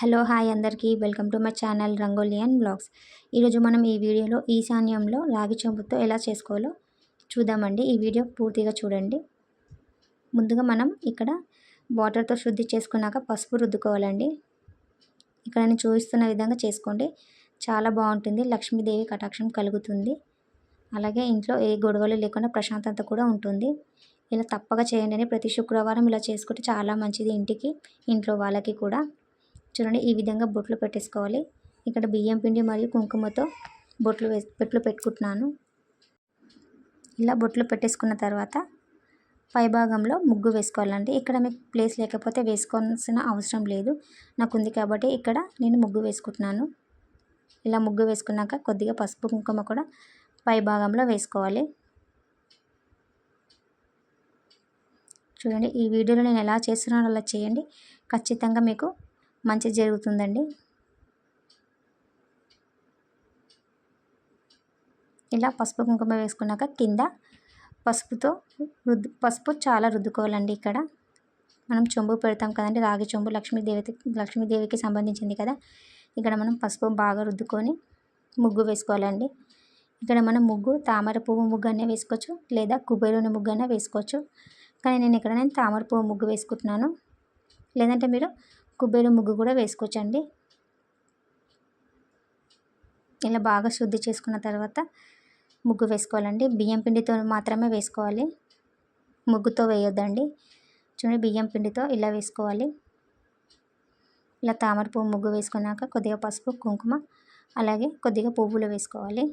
Hello hi అందరికీ. Welcome to my channel Rangoli and blogs. ఈరోజు మనం ఈ వీడియోలో ఈశాన్యంలో రాగి చెంబుతో ఎలా చేసుకోవాలో చూద్దామండి. ఈ వీడియో పూర్తిగా చూడండి. ముందుగా మనం ఇక్కడ వాటర్తో శుద్ధి చేసుకున్నాక పసుపు రుద్దుకోవాలండి. ఇక్కడ నేను చూపిస్తున్న విధంగా చేసుకోండి. చాలా బాగుంటుంది. లక్ష్మీదేవి కటాక్షం కలుగుతుంది. అలాగే ఇంట్లో ఏ గొడవలు లేకుండా ప్రశాంతత కూడా ఉంటుంది. ఇలా తప్పగా చేయండి అని ప్రతి శుక్రవారం ఇలా చేసుకుంటే చాలా మంచిది ఇంటికి ఇంట్లో వాళ్ళకి కూడా. చూడండి ఈ విధంగా బొట్లు పెట్టేసుకోవాలి. ఇక్కడ బియ్యం పిండి మరియు కుంకుమతో బొట్లు వే బొట్లు పెట్టుకుంటున్నాను. ఇలా బొట్లు పెట్టేసుకున్న తర్వాత పైభాగంలో ముగ్గు వేసుకోవాలండి. ఇక్కడ మీకు ప్లేస్ లేకపోతే వేసుకోవాల్సిన అవసరం లేదు. నాకు ఉంది కాబట్టి ఇక్కడ నేను ముగ్గు వేసుకుంటున్నాను. ఇలా ముగ్గు వేసుకున్నాక కొద్దిగా పసుపు కుంకుమ కూడా పై భాగంలో వేసుకోవాలి. చూడండి ఈ వీడియోలో నేను ఎలా చేస్తున్నానో అలా చేయండి. ఖచ్చితంగా మీకు మంచి జరుగుతుందండి. ఇలా పసుపు కుంకుమ వేసుకున్నాక కింద పసుపుతో రుద్దు పసుపు చాలా రుద్దుకోవాలండి ఇక్కడ. మనం చెంబు పెడతాం కదండి రాగి చెంబు లక్ష్మీదేవి లక్ష్మీదేవికి సంబంధించింది కదా. ఇక్కడ మనం పసుపు బాగా రుద్దుకొని ముగ్గు వేసుకోవాలండి. ఇక్కడ మనం ముగ్గు తామర పువ్వు ముగ్గు అనే వేసుకోవచ్చు లేదా కుబేరుని ముగ్గు అయినా వేసుకోవచ్చు. కానీ నేను ఇక్కడ నేను తామర పువ్వు ముగ్గు వేసుకుంటున్నాను. లేదంటే మీరు కుబేరు ముగ్గు కూడా వేసుకోవచ్చండి. ఇలా బాగా శుద్ధి చేసుకున్న తర్వాత ముగ్గు వేసుకోవాలండి. బియ్యం పిండితో మాత్రమే వేసుకోవాలి. ముగ్గుతో వేయొద్దండి. చూడండి బియ్యం పిండితో ఇలా వేసుకోవాలి. ఇలా తామర పువ్వు ముగ్గు వేసుకున్నాక కొద్దిగా పసుపు కుంకుమ అలాగే కొద్దిగా పువ్వులు వేసుకోవాలి.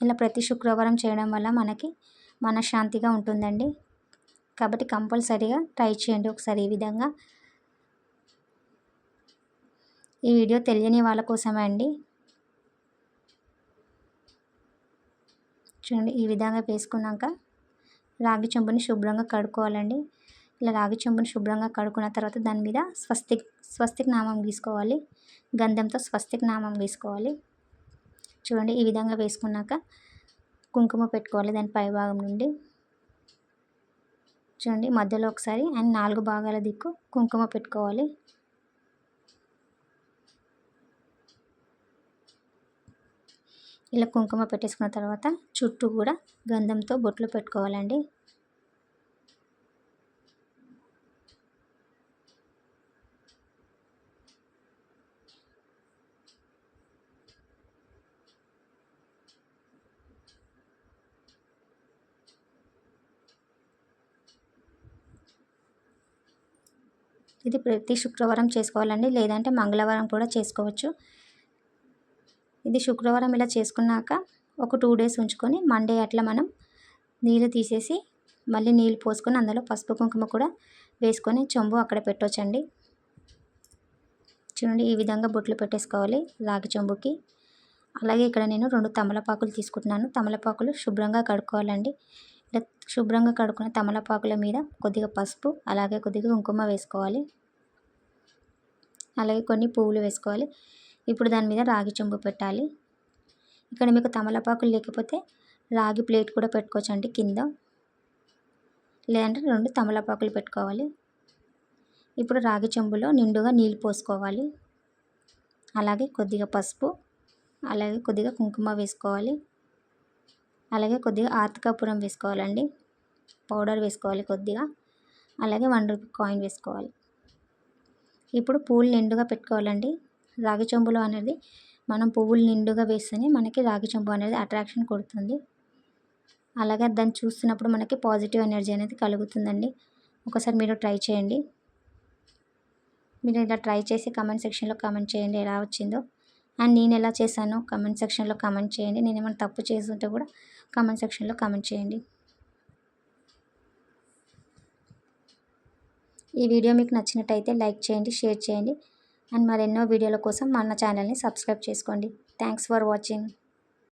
ఇలా ప్రతి శుక్రవారం చేయడం వల్ల మనకి మనశ్శాంతిగా ఉంటుందండి. కాబట్టి కంపల్సరీగా ట్రై చేయండి ఒకసారి ఈ విధంగా. ఈ వీడియో తెలియని వాళ్ళ కోసమే అండి. చూడండి ఈ విధంగా వేసుకున్నాక రాగి చెంబుని శుభ్రంగా కడుక్కోవాలండి. ఇలా రాగి చెంబుని శుభ్రంగా కడుక్కున్న తర్వాత దాని మీద స్వస్తిక్ స్వస్తిక్ నామం గీసుకోవాలి గంధంతో స్వస్తిక్ నామం గీసుకోవాలి చూడండి ఈ విధంగా వేసుకున్నాక కుంకుమ పెట్టుకోవాలి దాని పై భాగం నుండి. చూడండి మధ్యలో ఒకసారి అండ్ నాలుగు భాగాల దిక్కు కుంకుమ పెట్టుకోవాలి. ఇలా కుంకుమ పెట్టేసుకున్న తర్వాత చుట్టూ కూడా గంధంతో బొట్లు పెట్టుకోవాలండి. ఇది ప్రతి శుక్రవారం చేసుకోవాలండి. లేదంటే మంగళవారం కూడా చేసుకోవచ్చు. ఇది శుక్రవారం ఇలా చేసుకున్నాక ఒక టూ డేస్ ఉంచుకొని మండే అట్లా మనం నీళ్ళు తీసేసి మళ్ళీ నీళ్ళు పోసుకొని అందులో పసుపు కుంకుమ కూడా వేసుకొని చెంబు అక్కడ పెట్టవచ్చండి చూడండి ఈ విధంగా బొట్లు పెట్టేసుకోవాలి రాగి చెంబుకి. అలాగే ఇక్కడ నేను రెండు తమలపాకులు తీసుకుంటున్నాను. తమలపాకులు శుభ్రంగా కడుక్కోవాలండి. శుభ్రంగా కడుక్కున్న తమలపాకుల మీద కొద్దిగా పసుపు అలాగే కొద్దిగా కుంకుమ వేసుకోవాలి. అలాగే కొన్ని పువ్వులు వేసుకోవాలి. ఇప్పుడు దాని మీద రాగి చెంబు పెట్టాలి. ఇక్కడ మీకు తమలపాకులు లేకపోతే రాగి ప్లేట్ కూడా పెట్టుకోవచ్చండి కింద. లేదంటే రెండు తమలపాకులు పెట్టుకోవాలి. ఇప్పుడు రాగి చెంబులో నిండుగా నీళ్ళు పోసుకోవాలి. అలాగే కొద్దిగా పసుపు అలాగే కొద్దిగా కుంకుమ వేసుకోవాలి. అలాగే కొద్దిగా ఆర్తికాపురం వేసుకోవాలండి. పౌడర్ వేసుకోవాలి కొద్దిగా. అలాగే వన్ రూపీ కాయిన్ వేసుకోవాలి. ఇప్పుడు పువ్వులు నిండుగా పెట్టుకోవాలండి. రాగి చెంబులో అనేది మనం పువ్వులు నిండుగా వేస్తేనే మనకి రాగి చెంబు అనేది అట్రాక్షన్ కొడుతుంది. అలాగే దాన్ని చూస్తున్నప్పుడు మనకి పాజిటివ్ ఎనర్జీ అనేది కలుగుతుందండి. ఒకసారి మీరు ట్రై చేయండి. మీరు ఇలా ట్రై చేసి కమెంట్ సెక్షన్లో కమెంట్ చేయండి ఎలా వచ్చిందో. అండ్ నేను ఎలా చేశానో కమెంట్ సెక్షన్లో కమెంట్ చేయండి. నేను ఏమైనా తప్పు చేస్తుంటే కూడా కమెంట్ సెక్షన్లో కమెంట్ చేయండి. ఈ వీడియో మీకు నచ్చినట్టయితే లైక్ చేయండి షేర్ చేయండి. అండ్ మరెన్నో వీడియోల కోసం మన ఛానల్ని సబ్స్క్రైబ్ చేసుకోండి. Thanks for watching.